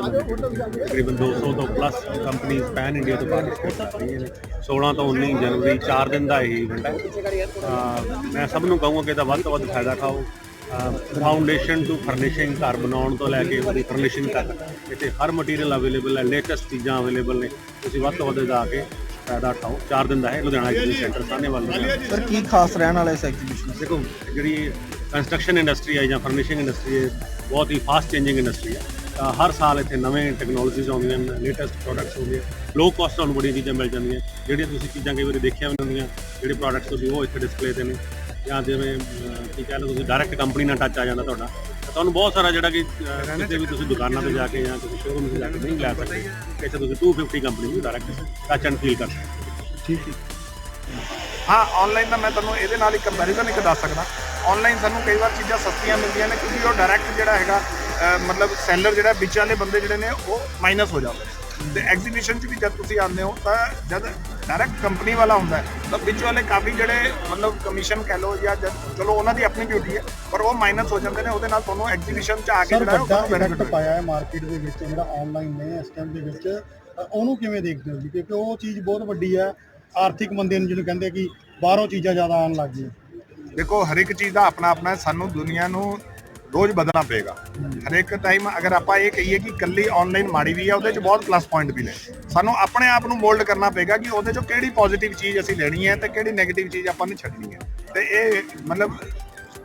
ਤਕਰੀਬਨ 200 ਤੋਂ ਪਲੱਸ ਕੰਪਨੀਆਂ ਪੈਨ ਇੰਡੀਆ ਤੋਂ ਪਾਰਟਿਸਿਪੇਟ ਕਰ ਰਹੀਆਂ ਨੇ। 16 ਤੋਂ 19 ਜਨਵਰੀ 4 ਦਿਨ ਦਾ ਇਹ ਇਵੈਂਟ ਹੈ। ਮੈਂ ਸਭ ਨੂੰ ਕਹੂੰਗਾ ਕਿ ਇਹਦਾ ਵੱਧ ਤੋਂ ਵੱਧ ਫਾਇਦਾ ਉਠਾਓ ਫਾਊਂਡੇਸ਼ਨ ਟੂ ਫਰਨਿਸ਼ਿੰਗ ਘਰ ਬਣਾਉਣ ਤੋਂ ਲੈ ਕੇ ਉਹਦੀ ਫਰਨਿਸ਼ਿੰਗ ਤੱਕ ਇੱਥੇ ਹਰ ਮਟੀਰੀਅਲ ਅਵੇਲੇਬਲ ਹੈ ਲੇਟੈਸਟ ਚੀਜ਼ਾਂ ਅਵੇਲੇਬਲ ਨੇ। ਤੁਸੀਂ ਵੱਧ ਤੋਂ ਵੱਧ ਜਾ ਕੇ ਫਾਇਦਾ ਉਠਾਓ। 4 ਦਿਨ ਦਾ ਹੈ Ludhiana exhibition centre Sahnewal Ludhiana. Sir ਕੀ ਖਾਸ ਰਹਿਣ ਵਾਲਾ ਇਸ ਐਗਜ਼ੀਬਿਸ਼ਨ ਦੇਖੋ ਜਿਹੜੀ ਕੰਸਟਰਕਸ਼ਨ ਇੰਡਸਟਰੀ ਹੈ ਜਾਂ ਫਰਨਿਸ਼ਿੰਗ ਇੰਡਸਟਰੀ ਹੈ ਬਹੁਤ ਹੀ ਫਾਸਟ ਚੇਂਜਿੰਗ ਇੰਡਸਟਰੀ ਹੈ। ਹਰ ਸਾਲ ਇੱਥੇ ਨਵੇਂ ਟੈਕਨੋਲੋਜੀਜ਼ ਆਉਂਦੀਆਂ ਨੇ ਲੇਟੈਸਟ ਪ੍ਰੋਡਕਟਸ ਆਉਂਦੇ ਆ ਲੋ ਕਾਸਟ ਤੁਹਾਨੂੰ ਬੜੀਆਂ ਚੀਜ਼ਾਂ ਮਿਲ ਜਾਂਦੀਆਂ। ਜਿਹੜੀਆਂ ਤੁਸੀਂ ਚੀਜ਼ਾਂ ਕਈ ਵਾਰੀ ਦੇਖਿਆ ਵੀ ਹੁੰਦੀਆਂ ਜਿਹੜੇ ਪ੍ਰੋਡਕਟਸ ਤੁਸੀਂ ਉਹ ਇੱਥੇ ਡਿਸਪਲੇ ਤੇ ਨੇ। ਜਾਂ ਜਿਵੇਂ ਕੀ ਕਹਿ ਲਓ ਤੁਸੀਂ ਡਾਇਰੈਕਟ ਕੰਪਨੀ ਨਾਲ ਟੱਚ ਆ ਜਾਂਦਾ ਤੁਹਾਡਾ। ਤੁਹਾਨੂੰ ਬਹੁਤ ਸਾਰਾ ਜਿਹੜਾ ਕਿ ਅਹ, ਕਿਤੇ ਵੀ ਤੁਸੀਂ ਦੁਕਾਨਾਂ ਤੇ ਜਾ ਕੇ ਜਾਂ ਤੁਸੀਂ ਸ਼ੋਰੂਮ ਤੇ ਜਾ ਕੇ ਨਹੀਂ ਲੈ ਸਕਦੇ। ਇੱਥੇ ਤੁਸੀਂ 250 ਕੰਪਨੀ ਨੂੰ ਡਾਇਰੈਕਟ ਟੱਚ ਐਂਡ ਫੀਲ ਕਰ ਸਕਦੇ ਹੋ। ਠੀਕ ਹੈ। ਹਾਂ ਆਨਲਾਈਨ ਦਾ ਮੈਂ ਤੁਹਾਨੂੰ ਇਹਦੇ ਨਾਲ ਹੀ ਕੰਪੈਰੀਜ਼ਨ ਇੱਕ ਦੱਸ ਸਕਦਾ। ਆਨਲਾਈਨ ਸਾਨੂੰ ਕਈ ਵਾਰ ਚੀਜ਼ਾਂ ਸਸਤੀਆਂ ਮਿਲਦੀਆਂ ਨੇ ਕਿਉਂਕਿ ਉਹ ਡਾਇਰੈਕਟ ਜਿਹੜਾ ਹੈਗਾ ਮਤਲਬ ਸੈਲਰ ਜਿਹੜਾ ਵਿੱਚ ਵਾਲੇ ਬੰਦੇ ਜਿਹੜੇ ਨੇ ਉਹ ਮਾਈਨਸ ਹੋ ਜਾਂਦੇ ਨੇ। ਤੇ ਐਗਜ਼ੀਬਿਸ਼ਨ 'ਚ ਵੀ ਜਦ ਤੁਸੀਂ ਆਉਂਦੇ ਹੋ ਤਾਂ ਜਦ ਡਾਇਰੈਕਟ ਕੰਪਨੀ ਵਾਲਾ ਹੁੰਦਾ ਤਾਂ ਵਿੱਚ ਵਾਲੇ ਕਾਫੀ ਜਿਹੜੇ ਮਤਲਬ ਕਮਿਸ਼ਨ ਕਹਿ ਲਓ ਜਾਂ ਚਲੋ ਉਹਨਾਂ ਦੀ ਆਪਣੀ ਡਿਊਟੀ ਹੈ ਪਰ ਉਹ ਮਾਈਨਸ ਹੋ ਜਾਂਦੇ ਨੇ ਉਹਦੇ ਨਾਲ ਤੁਹਾਨੂੰ ਐਗਜ਼ੀਬਿਸ਼ਨ 'ਚ ਆ ਕੇ ਜਿਹੜਾ ਉਹ ਇਫੈਕਟ ਪਾਇਆ ਹੈ ਮਾਰਕੀਟ ਦੇ ਵਿੱਚ ਜਿਹੜਾ ਆਨਲਾਈਨ ਨੇ ਇਸ ਟਾਈਮ ਦੇ ਵਿੱਚ। ਉਹਨੂੰ ਕਿਵੇਂ ਦੇਖਦੇ ਹੋ ਜੀ? ਕਿਉਂਕਿ ਉਹ ਚੀਜ਼ ਬਹੁਤ ਵੱਡੀ ਹੈ। ਆਰਥਿਕ ਮੰਦੇ ਨੂੰ ਜਿਹਨੂੰ ਕਹਿੰਦੇ ਕਿ ਬਾਹਰੋਂ ਚੀਜ਼ਾਂ ਜ਼ਿਆਦਾ ਆਉਣ ਲੱਗ ਗਈਆਂ। ਦੇਖੋ ਹਰ ਇੱਕ ਚੀਜ਼ ਦਾ ਆਪਣਾ ਆਪਣਾ। ਸਾਨੂੰ ਦੁਨੀਆ ਨੂੰ ਰੋਜ਼ ਬਦਲਣਾ ਪਏਗਾ। ਹਰ ਇੱਕ ਟਾਈਮ ਅਗਰ ਆਪਾਂ ਇਹ ਕਹੀਏ ਕਿ ਕੱਲੀ ਆਨਲਾਈਨ ਮਾੜੀ ਵੀ ਹੈ ਉਹਦੇ 'ਚ ਬਹੁਤ ਪਲੱਸ ਪੁਆਇੰਟ ਵੀ ਨੇ। ਸਾਨੂੰ ਆਪਣੇ ਆਪ ਨੂੰ ਮੋਲਡ ਕਰਨਾ ਪਏਗਾ ਕਿ ਉਹਦੇ 'ਚੋਂ ਕਿਹੜੀ ਪੋਜ਼ਿਟਿਵ ਚੀਜ਼ ਅਸੀਂ ਲੈਣੀ ਹੈ ਤੇ ਕਿਹੜੀ 네ਗੇਟਿਵ ਚੀਜ਼ ਆਪਾਂ ਨੇ ਛੱਡਣੀ ਹੈ। ਤੇ ਇਹ ਮਤਲਬ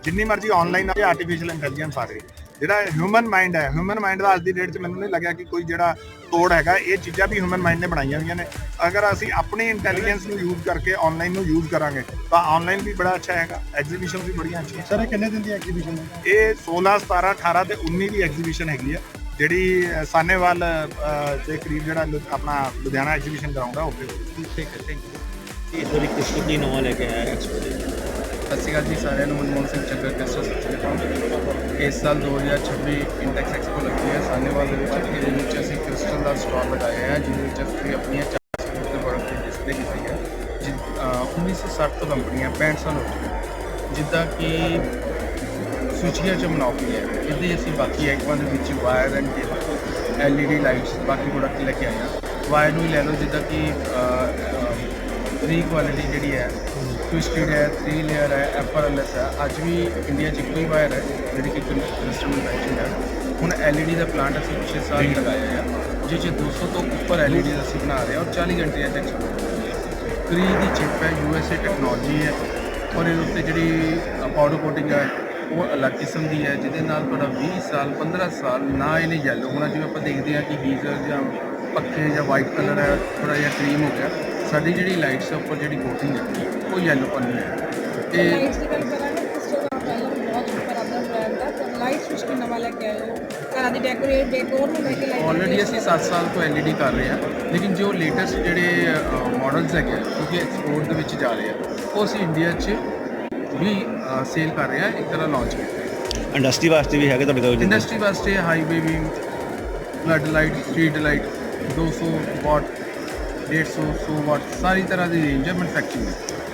ਜਿੰਨੀ ਮਰਜ਼ੀ ਆਨਲਾਈਨ ਆ ਆਰਟੀਫੀਸ਼ੀਅਲ ਇੰਟੈਲੀਜੈਂਸ ਆ ਰਹੀ ਜਿਹੜਾ ਹਿਊਮਨ ਮਾਈਂਡ ਹੈ ਹਿਊਮਨ ਮਾਈਂਡ ਦਾ ਅੱਜ ਦੀ ਡੇਟ 'ਚ ਮੈਨੂੰ ਨਹੀਂ ਲੱਗਿਆ ਕਿ ਕੋਈ ਜਿਹੜਾ ਤੋੜ ਹੈਗਾ ਇਹ ਚੀਜ਼ਾਂ ਵੀ ਹਿਊਮਨ ਮਾਈਂਡ ਨੇ ਬਣਾਈਆਂ ਹੋਈਆਂ ਨੇ। ਅਗਰ ਅਸੀਂ ਆਪਣੀ ਇੰਟੈਲੀਜੈਂਸ ਨੂੰ ਯੂਜ਼ ਕਰਕੇ ਆਨਲਾਈਨ ਨੂੰ ਯੂਜ਼ ਕਰਾਂਗੇ ਤਾਂ ਆਨਲਾਈਨ ਵੀ ਬੜਾ ਅੱਛਾ ਹੈਗਾ ਐਗਜ਼ੀਬਿਸ਼ਨ ਵੀ ਬੜੀਆਂ ਅੱਛੀਆਂ ਸਰ ਇਹ ਕਿੰਨੇ ਦਿਨ ਦੀ ਐਗਜ਼ੀਬਿਸ਼ਨ ਹੈ? ਇਹ 16 17 18 ਤੇ 19 ਦੀ ਐਗਜ਼ੀਬਿਸ਼ਨ ਹੈਗੀ ਹੈ ਜਿਹੜੀ ਸਾਨੇਵਾਲ ਦੇ ਕਰੀਬ ਜਿਹੜਾ ਆਪਣਾ ਲੁਧਿਆਣਾ ਐਗਜ਼ੀਬਿਸ਼ਨ ਹੈ ਉੱਥੇ। ਠੀਕ ਹੈ ਥੈਂਕ ਯੂ ਇਸ ਵਾਰੀ ਕੁਝ ਕੀ ਨਵਾਂ ਲੈ ਕੇ ਆਇਆ ਐਕਸਪੋ ਦੇ ਸਤਿ ਸ਼੍ਰੀ ਅਕਾਲ ਜੀ, ਸਾਰਿਆਂ ਨੂੰ ਮਨਮੋਹਨ ਸਿੰਘ ਚੱਕਰ ਕੈਸਟਰ ਸੱਚੇ ਇਸ ਸਾਲ 2026 ਇੰਡੈਕਸ ਐਕਸਪੋ ਲੱਗੀ ਹੈ, ਸਾਨੇਵਾਲ ਦੇ ਵਿੱਚ ਇਹਦੇ ਵਿੱਚ ਅਸੀਂ ਕ੍ਰਿਸਟਲ ਦਾ ਸਟਾਲ ਲਗਾਇਆ ਹੈ, ਜਿਹਦੇ ਵਿੱਚ ਅਸੀਂ ਆਪਣੀਆਂ 40 ਫੁੱਟ ਦੇ ਪ੍ਰੋਡਕਟ ਦੀ ਡਿਸਪਲੇ ਕੀਤੀ ਹੈ ਜਿ- ਅਹ 1960 ਤੋਂ ਕੰਪਨੀਆਂ 65 ਸਾਲ ਹੋ ਚੁੱਕੇ ਜਿੱਦਾਂ ਕਿ ਸੂਚੀਆਂ ਚ ਮਨੋਪਲੀ ਹੈ ਇਹਦੇ ਅਸੀਂ ਬਾਕੀ ਐਕਵਾਂ ਦੇ ਵਿੱਚ wire and cable LED lights ਬਾਕੀ ਪ੍ਰੋਡਕਟ ਲੈ ਕੇ ਆਏ ਹਾਂ। ਵਾਇਰ ਨੂੰ ਹੀ ਲੈ ਲਓ, ਜਿੱਦਾਂ ਕਿ 3 ਕੁਆਲਿਟੀ ਜਿਹੜੀ ਹੈ ਟਵਿਸਟਡ ਹੈ 3 ਲੇਅਰ ਹੈ ਐਫਆਰਐਲਐਸ ਹੈ। ਅੱਜ ਵੀ ਇੰਡੀਆ 'ਚ ਇੱਕੋ ਹੀ ਵਾਇਰ ਹੈ ਜਿਹੜੀ ਕਿ ਮੈਚਿੰਗ ਹੈ। ਹੁਣ ਐਲਈਡੀ ਦਾ ਪਲਾਂਟ ਅਸੀਂ ਪਿਛਲੇ ਸਾਲ ਹੀ ਲਗਾਇਆ ਹੈ। ਜਿਸ 'ਚ 200 ਤੋਂ ਉੱਪਰ ਐਲਈਡੀ ਅਸੀਂ ਬਣਾ ਰਹੇ ਹਾਂ ਔਰ 40 ਘੰਟੇ ਤੱਕ ਕਰੀ ਦੀ ਚਿਪ ਹੈ ਯੂਐਸਏ ਟੈਕਨੋਲੋਜੀ ਹੈ। ਔਰ ਇਹਦੇ ਉੱਤੇ ਜਿਹੜੀ ਪਾਊਡਰ ਕੋਟਿੰਗ ਹੈ ਉਹ ਅਲੱਗ ਕਿਸਮ ਦੀ ਹੈ ਜਿਹਦੇ ਨਾਲ ਤੁਹਾਡਾ 20 ਸਾਲ 15 ਸਾਲ ਨਾ ਇਹਨੇ ਯੈਲੋ ਹੋਣਾ। ਜਿਵੇਂ ਆਪਾਂ ਦੇਖਦੇ ਹਾਂ ਕਿ ਗੀਜ਼ਰ ਜਾਂ ਪੱਖੇ ਜਾਂ ਵਾਈਟ ਕਲਰ ਹੈ ਥੋੜਾ ਜਿਹਾ ਕਰੀਮ ਹੋ ਗਿਆ। ਸਾਡੀ ਜਿਹੜੀ ਲਾਈਟਸ ਉੱਪਰ ਜਿਹੜੀ ਕੋਟਿੰਗ ਹੈ ਉਹ ਯੈਲੋ ਨਹੀਂ ਹੈ ਤੇ ਲਾਈਟਸ ਦੀ ਗੱਲ ਕਰਾਂਗੇ ਕ੍ਰਿਸਟਲ ਦਾ ਪਹਿਲਾਂ ਵੀ ਬਹੁਤ ਉੱਪਰ ਆਪਣਾ ਬ੍ਰਾਂਡ ਦਾ ਤਾਂ ਲਾਈਟਸ ਵਿੱਚ ਵੀ ਨਵਾਂ ਲੈ ਕੇ ਆਏ ਹੋ? ਘਰਾਂ ਦੀ ਡੈਕੋਰੇਟ ਡੈਕੋਰ ਨੂੰ ਲੈ ਕੇ ਲਾਈਟ ਆਲਰੇਡੀ ਅਸੀਂ 7 ਸਾਲ ਤੋਂ ਐਲਈਡੀ ਕਰ ਰਹੇ ਹਾਂ ਲੇਕਿਨ ਜੋ ਲੇਟੈਸਟ ਜਿਹੜੇ ਮਾਡਲਸ ਹੈਗੇ ਆ, ਕਿਉਂਕਿ ਐਕਸਪੋਰਟ ਦੇ ਵਿੱਚ ਜਾ ਰਹੇ ਆ। ਉਹ ਅਸੀਂ ਇੰਡੀਆ 'ਚ ਵੀ ਸੇਲ ਕਰ ਰਹੇ ਹਾਂ ਇੱਕ ਤਰ੍ਹਾਂ ਲਾਂਚ ਕੀਤਾ ਹੈ ਇੰਡਸਟਰੀ ਵਾਸਤੇ ਵੀ ਹੈਗੇ ਤੁਹਾਡੇ ਕੋਲ ਇੰਡਸਟਰੀ ਵਾਸਤੇ ਹਾਈਵੇ ਵੀ flood light street light 200 watt 150 100 watt ਸਾਰੀ ਤਰ੍ਹਾਂ ਦੀ ਰੇਂਜ ਹੈ ਮੈਨੂਫੈਕਚਰਿੰਗ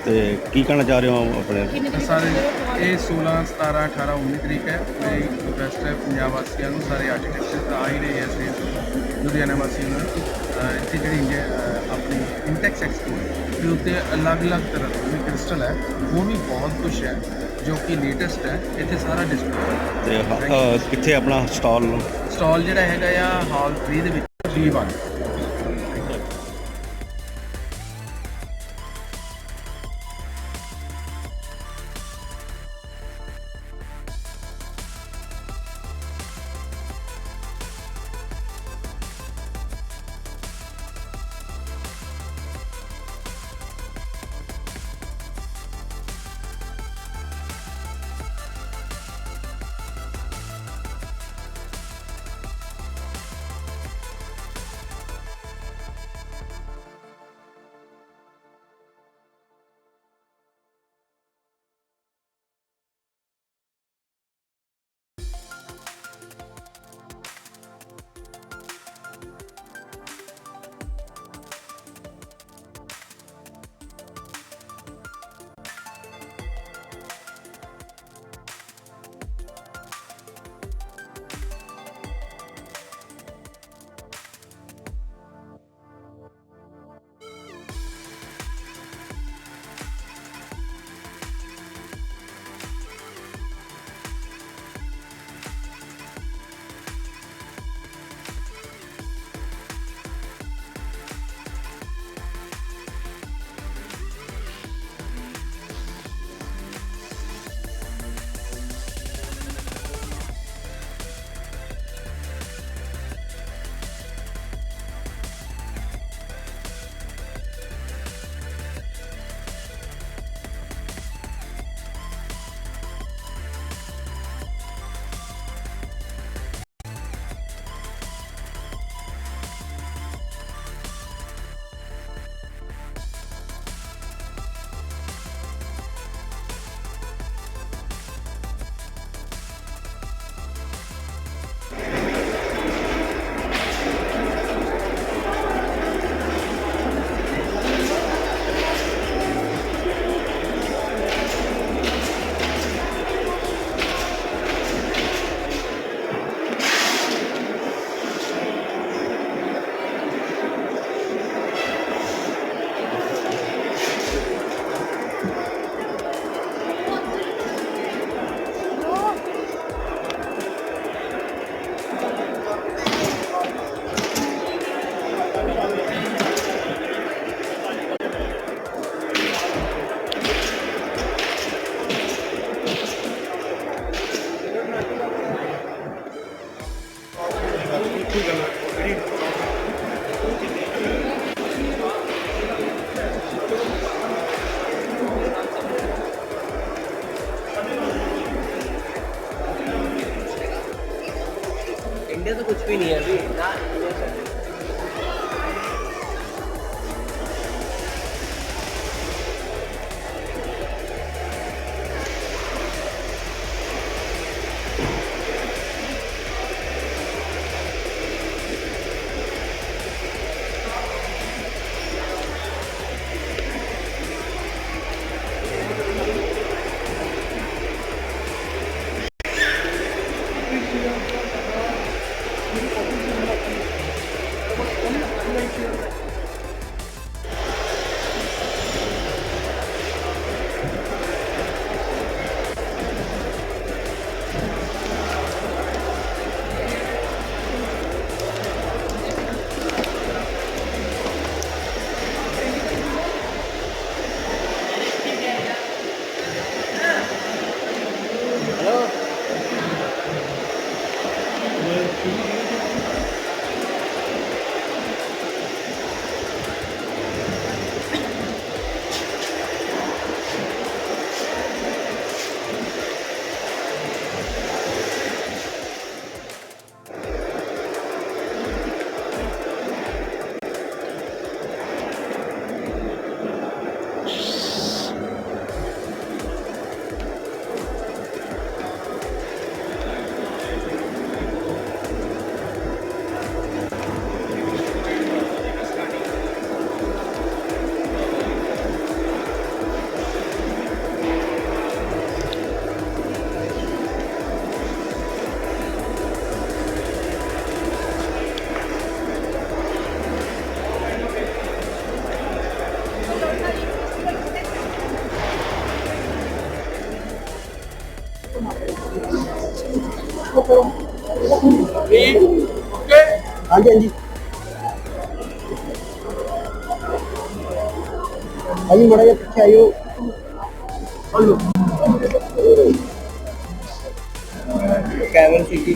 ਤੇ ਕੀ ਕਹਿਣਾ ਚਾਹ ਰਹੇ ਹੋ ਆਪਣੇ? ਸਾਰੇ ਇਹ 16 17 18 19 ਤਰੀਕ ਹੈ। ਮੇਰੀ ਰਿਕੁਐਸਟ ਹੈ ਪੰਜਾਬ ਵਾਸੀਆਂ ਨੂੰ ਸਾਰੇ ਆਰਕੀਟੈਕਚਰ ਤਾਂ ਆ ਹੀ ਰਹੇ ਹੈ ਸਟੇਟ ਲੁਧਿਆਣਾ ਵਾਸੀਆਂ ਨੂੰ। ਅਹ ਇੱਥੇ ਜਿਹੜੀ ਇੰਡੀਆ ਅਹ ਆਪਣੀ ਇੰਟੈਕਸ ਐਕਸਪੋ ਦੇ ਉੱਤੇ ਅਲੱਗ-ਅਲੱਗ ਤਰ੍ਹਾਂ ਦੀ ਕ੍ਰਿਸਟਲ ਹੈ। ਉਹ ਵੀ ਬਹੁਤ ਕੁਝ ਹੈ ਜੋ ਕਿ ਲੇਟੈਸਟ ਹੈ। ਇੱਥੇ ਸਾਰਾ ਡਿਸਪਲੇ ਤੇ ਅਹ, ਕਿੱਥੇ ਆਪਣਾ ਸਟਾਲ ਸਟਾਲ ਜਿਹੜਾ ਹੈਗਾ ਆ ਹਾਲ 3 ਦੇ ਵਿੱਚ B1 ਹਾਂਜੀ ਹਾਂਜੀ। ਹਾਂਜੀ ਮੜਾ ਜਿਹਾ ਪਿੱਛੇ ਆਇਓ। ਹਲੋ। ਕੈਮਰਾ ਸਿੱਟੀ